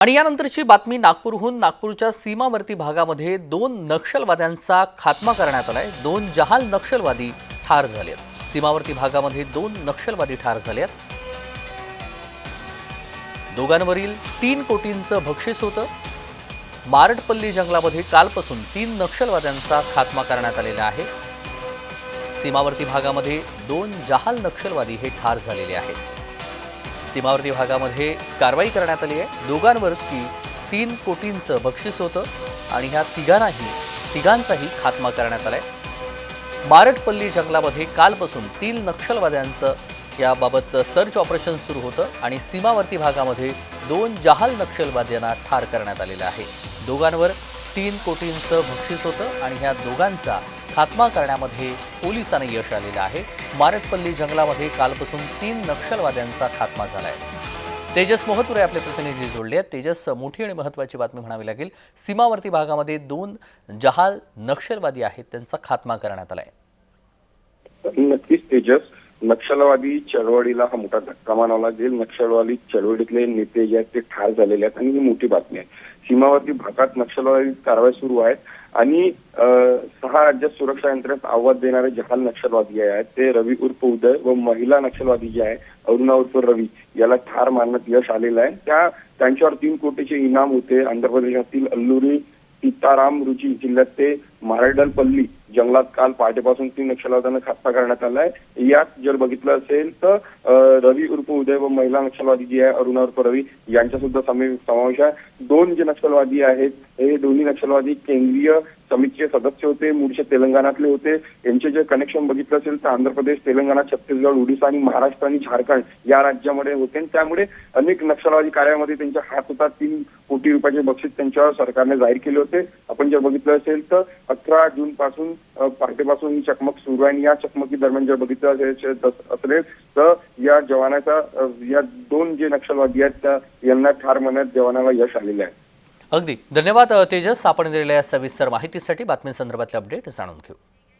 आणि यानंतरची बातमी नागपूरहून नागपूरच्या सीमावर्ती भागामध्ये दोन नक्षलवाद्यांचा खात्मा करण्यात आलाय. दोन जहाल नक्षलवादी ठार झाले आहेत सीमावर्ती भागामध्ये दोन नक्षलवादी ठार झाले आहेत दोघांवरील तीन कोटींचं बक्षीस होतं. मारडपल्ली जंगलामध्ये कालपासून तीन नक्षलवाद्यांचा खात्मा करण्यात आलेला आहे. सीमावर्ती भागामध्ये दोन जहाल नक्षलवादी हे ठार झालेले आहेत. सीमावर्ती भागामध्ये कारवाई करण्यात आली आहे. दोघांवरती तीन कोटींचं बक्षीस होतं आणि ह्या तिघांनाही तिघांचाही खात्मा करण्यात आला आहे मारटपल्ली जंगलामध्ये कालपासून तीन नक्षलवाद्यांचं याबाबत सर्च ऑपरेशन सुरू होतं आणि सीमावर्ती भागामध्ये दोन जहाल नक्षलवाद्यांना ठार करण्यात आलेलं आहे. दोघांवर तीन कोटींचं बक्षीस होतं आणि ह्या दोघांचा खात्मा करण्यामध्ये पोलिसांना यश आलेलं आहे. मारटपल्ली जंगलामध्ये कालपासून तीन नक्षलवाद्यांचा खात्मा झाला आहे तेजस मोहतुरे आपले प्रतिनिधी जोडले आहेत. तेजस मोठी आणि महत्त्वाची बातमी म्हणावी लागेल. सीमावर्ती भागामध्ये दोन जहाल नक्षलवादी आहेत त्यांचा खात्मा करण्यात आला आहे नक्कीच तेजस. नक्षलवादी चळवळीला हा मोठा धक्का मानावा जे नक्षलवादी चळवळीतले नेते जे आहेत ते ठार झालेले आहेत. आणि ही मोठी बातमी आहे. सीमावर्ती भागात नक्षलवादी कारवाई सुरू आहेत. आणि अं, सहा राज्यात सुरक्षा यंत्रणेत आवाज देणारे जहाल नक्षलवादी जे आहेत ते रवी उर्फ उदय व महिला नक्षलवादी जे आहे अरुणा उर्फ रवी याला ठार मारण्यात यश आलेलं आहे. त्या त्यांच्यावर तीन कोटीचे इनाम होते. आंध्र प्रदेशातील अल्लुरी सीताराम रुची जिल्ह्यात ते मारडलपल्ली जंगलात काल पहाटेपासून तीन नक्षलवाद्यांना खात्मा करण्यात आलाय. यात जर बघितलं असेल तर रवी उर्फ उदय व महिला नक्षलवादी जी आहे अरुणा उर्फ रवी यांचा सुद्धा समावेश आहे. दोन जे नक्षलवादी आहेत हे दोन्ही नक्षलवादी केंद्रीय समितीचे सदस्य होते मूळचे तेलंगणातले होते. यांचे जे कनेक्शन बघितलं असेल तर आंध्र प्रदेश तेलंगणा छत्तीसगड ओडिशा आणि महाराष्ट्र आणि झारखंड या राज्यामध्ये होते. आणि त्यामुळे अनेक नक्षलवादी कार्यामध्ये त्यांच्या हात होता. तीन कोटी रुपयाचे बक्षीस त्यांच्यावर सरकारने जाहीर केले होते. आपण जर बघितलं असेल तर अकरा जून पासून पहाटेपासून ही चकमक सुरू आहे. आणि या चकमकी दरम्यान जर बघितलं असेल असेल तर या जवानाचा या दोन जे नक्षलवादी आहेत त्या यांना ठार मारण्यात जवानाला यश आलेलं आहे. अगदी. धन्यवाद तेजस. आपण दिलेल्या या सविस्तर माहितीसाठी बातमीसंदर्भातले अपडेट जाणून घेऊ.